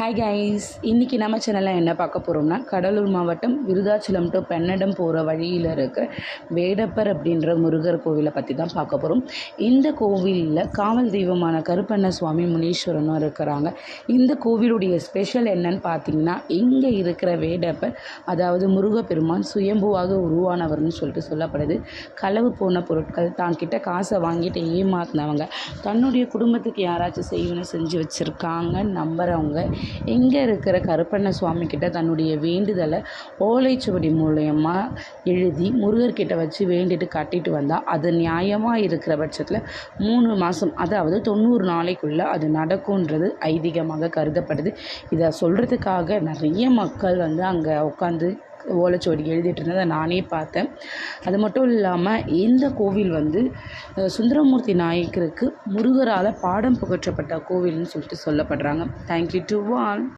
Hi guys இன்றைக்கி நம்ம சேனலில் என்ன பார்க்க போகிறோம்னா கடலூர் மாவட்டம் விருதாச்சலம் டு பென்னடம் போகிற வழியில் இருக்க வேடப்பர் அப்படின்ற முருகர் கோவிலை பற்றி தான் பார்க்க போகிறோம் இந்த கோவிலில் காவல் தெய்வமான கருப்பண்ண சுவாமி முனீஸ்வரனும் இருக்கிறாங்க. இந்த கோவிலுடைய ஸ்பெஷல் என்னன்னு பார்த்தீங்கன்னா இங்கே இருக்கிற வேடப்பர் அதாவது முருகப்பெருமான் சுயம்புவாக உருவானவர்னு சொல்லிட்டு சொல்லப்படுது. களவு போன பொருட்கள் தான் கிட்ட காசை வாங்கிட்டு ஏமாத்தினவங்க. தன்னுடைய குடும்பத்துக்கு யாராச்சும் செய்யணும் செஞ்சு வச்சுருக்காங்க நம்புகிறவங்க இங்கே இருக்கிற கருப்பண்ண சுவாமி கிட்ட தன்னுடைய வேண்டுதலை ஓலைச்சுவடி மூலயமா எழுதி முருகர்கிட்ட வச்சு வேண்டிட்டு கட்டிட்டு வந்தால் அது நியாயமாக இருக்கிற பட்சத்தில் மூணு மாதம் அதாவது தொண்ணூறு நாளைக்குள்ளே அது நடக்கும்ன்றது ஐதீகமாக கருதப்படுது. இதை சொல்கிறதுக்காக நிறைய மக்கள் வந்து அங்கே உட்காந்து ஓலைச்சுவடி எழுதிட்டு இருந்ததை நானே பார்த்தேன். அது மட்டும் இல்லாமல் இந்த கோவில் வந்து சுந்தரமூர்த்தி நாயக்கருக்கு முருகரால் பாடம் புகற்றப்பட்ட கோவில்னு சொல்லிட்டு சொல்லப்படுறாங்க. Thank you to all